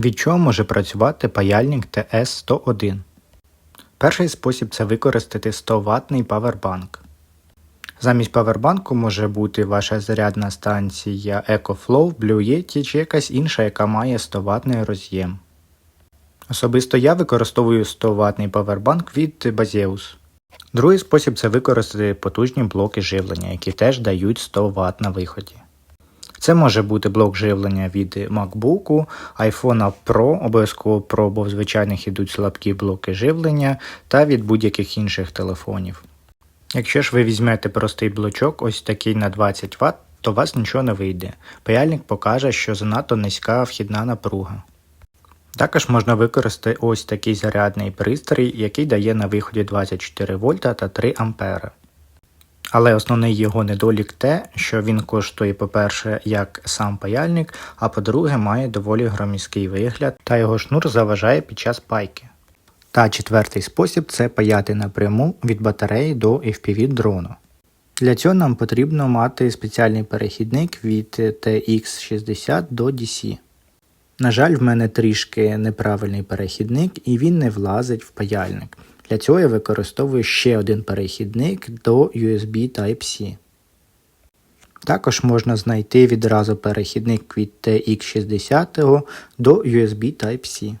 Від чого може працювати паяльник TS101? Перший спосіб це використати 100 ватний павербанк. Замість павербанку може бути ваша зарядна станція EcoFlow, Blue Yeti чи якась інша, яка має 100 ватний роз'єм. Особисто я використовую 100 ватний павербанк від Baseus. Другий спосіб це використати потужні блоки живлення, які теж дають 100 Вт на виході. Це може бути блок живлення від MacBook, iPhone Pro, обов'язково Pro, бо в звичайних ідуть слабкі блоки живлення, та від будь-яких інших телефонів. Якщо ж ви візьмете простий блочок, ось такий на 20 Вт, то у вас нічого не вийде. Паяльник покаже, що занадто низька вхідна напруга. Також можна використати ось такий зарядний пристрій, який дає на виході 24 вольта та 3 ампери. Але основний його недолік те, що він коштує, по-перше, як сам паяльник, а по-друге, має доволі громіський вигляд та його шнур заважає під час пайки. Та четвертий спосіб це паяти напряму від батареї до FPV дрону. Для цього нам потрібно мати спеціальний перехідник від TX60 до DC. На жаль, в мене трішки неправильний перехідник і він не влазить в паяльник. Для цього я використовую ще один перехідник до USB Type-C. Також можна знайти відразу перехідник від TX60 до USB Type-C.